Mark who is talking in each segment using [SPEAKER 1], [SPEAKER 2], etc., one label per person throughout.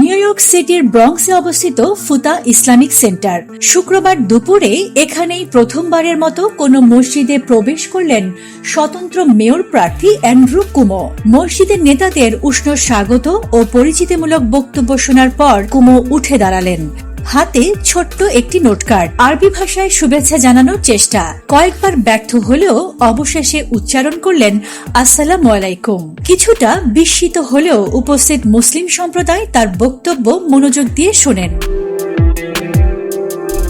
[SPEAKER 1] New York সিটির ব্রংসে অবস্থিত ফুতা Islamic centre. শুক্রবার দুপুরে এখানেই প্রথমবারের মতো কোনো মসজিদে প্রবেশ করলেন স্বতন্ত্র মেয়র প্রার্থী অ্যান্ড্রু কুমো। মসজিদের নেতাদের উষ্ণ স্বাগত ও পরিচিতিমূলক বক্তব্য শোনার পর কুমো উঠে দাঁড়ালেন। হাতে ছোট্ট একটি নোটকার্ড আরবি ভাষায় শুভেচ্ছা জানানোর চেষ্টা। কয়েকবার ব্যর্থ হলেও অবশেষে উচ্চারণ করলেন, আসসালাম আলাইকুম। কিছুটা বিস্মিত হলেও উপস্থিত মুসলিম সম্প্রদায় তার বক্তব্য মনোযোগ দিয়ে শোনেন।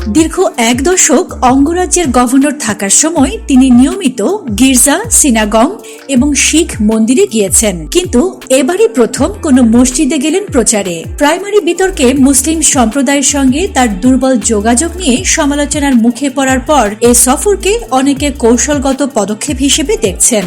[SPEAKER 1] দীর্ঘ এক দশক অঙ্গরাজ্যের গভর্নর থাকার সময় তিনি নিয়মিত গির্জা সিনাগং এবং শিখ মন্দিরে গিয়েছেন। কিন্তু এবারই প্রথম কোন মসজিদে গেলেন প্রচারে। প্রাইমারি বিতর্কে মুসলিম সম্প্রদায়ের সঙ্গে তার দুর্বল যোগাযোগ নিয়ে সমালোচনার মুখে পড়ার পর এ সফরকে অনেকে কৌশলগত পদক্ষেপ হিসেবে দেখছেন।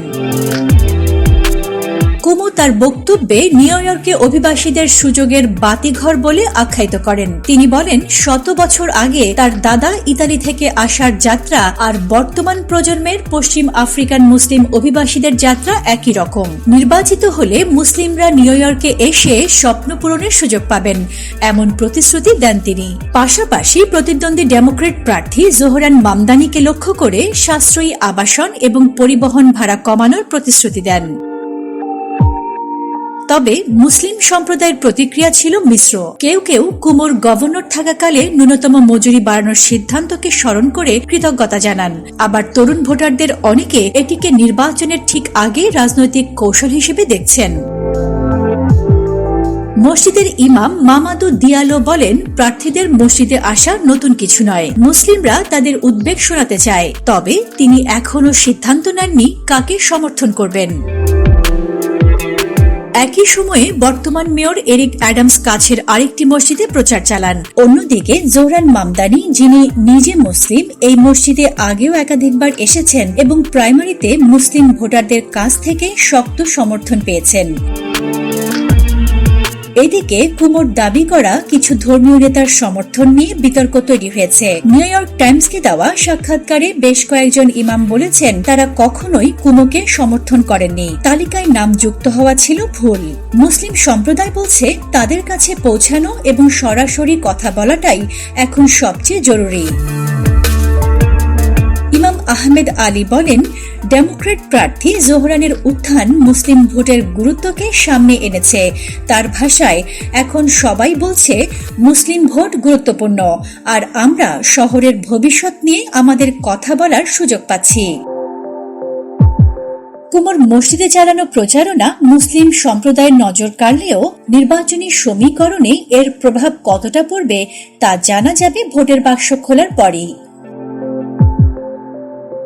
[SPEAKER 1] কুমু তার বক্তব্যে নিউ ইয়র্কে অভিবাসীদের সুযোগের বাতিঘর বলে আখ্যায়িত করেন। তিনি বলেন, শত বছর আগে তার দাদা ইতালি থেকে আসার যাত্রা আর বর্তমান প্রজন্মের পশ্চিম আফ্রিকান মুসলিম অভিবাসীদের যাত্রা একই রকম। নির্বাচিত হলে মুসলিমরা নিউ ইয়র্কে এসে স্বপ্ন পূরণের সুযোগ পাবেন। এমন প্রতিশ্রুতি দেন তিনি। পাশাপাশি প্রতিদ্বন্দ্বী ডেমোক্রেট প্রার্থী জোহরান মামদানিকে লক্ষ্য করে সাশ্রয়ী আবাসন এবং পরিবহন ভাড়া কমানোর প্রতিশ্রুতি দেন। তবে মুসলিম সম্প্রদায়ের প্রতিক্রিয়া ছিল মিশ্র। কেউ কেউ কুমোর গভর্নর থাকাকালে ন্যূনতম মজুরি বাড়ানোর সিদ্ধান্তকে স্মরণ করে কৃতজ্ঞতা জানান। আবার তরুণ ভোটারদের অনেকে এটিকে নির্বাচনের ঠিক আগে রাজনৈতিক কৌশল হিসেবে দেখছেন। মসজিদের ইমাম মামাদু দিয়ালো বলেন, প্রার্থীদের মসজিদে আসা নতুন কিছু নয়। মুসলিমরা তাদের উদ্বেগ শোনাতে চায়, তবে তিনি এখনও সিদ্ধান্ত নেননি কাকে সমর্থন করবেন। একই সময়ে বর্তমান মেয়র এরিক অ্যাডামস কাছের আরেকটি মসজিদে প্রচার চালান। অন্যদিকে জোহরান মামদানি, যিনি নিজে মুসলিম, এই মসজিদে আগেও একাধিকবার এসেছেন এবং প্রাইমারিতে মুসলিম ভোটারদের কাছ থেকে শক্ত সমর্থন পেয়েছেন। এদিকে কুমোর দাবি করা কিছু ধর্মীয় নেতার সমর্থন নিয়ে বিতর্ক তৈরি হয়েছে। নিউ ইয়র্ক টাইমসকে দেওয়া সাক্ষাৎকারে বেশ কয়েকজন ইমাম বলেছেন তারা কখনোই কুমোকে সমর্থন করেননি। তালিকায় নাম যুক্ত হওয়া ছিল ভুল। মুসলিম সম্প্রদায় বলছে তাদের কাছে পৌঁছানো এবং সরাসরি কথা বলাটাই এখন সবচেয়ে জরুরি। আহমেদ আলী বলেন ডেমোক্রেট প্রার্থী জোহরানের উত্থান মুসলিম ভোটের গুরুত্বকে সামনে এনেছে। তার ভাষায়, এখন সবাই বলছে, মুসলিম ভোট গুরুত্বপূর্ণ। আর আমরা শহরের ভবিষ্যৎ নিয়ে আমাদের কথা বলার সুযোগ পাচ্ছি। কুমোর মসজিদে চালানো প্রচারণা মুসলিম সম্প্রদায়ের নজর কাড়লেও নির্বাচনী সমীকরণে এর প্রভাব কতটা পড়বে তা জানা যাবে ভোটের বাক্স খোলার পরেই।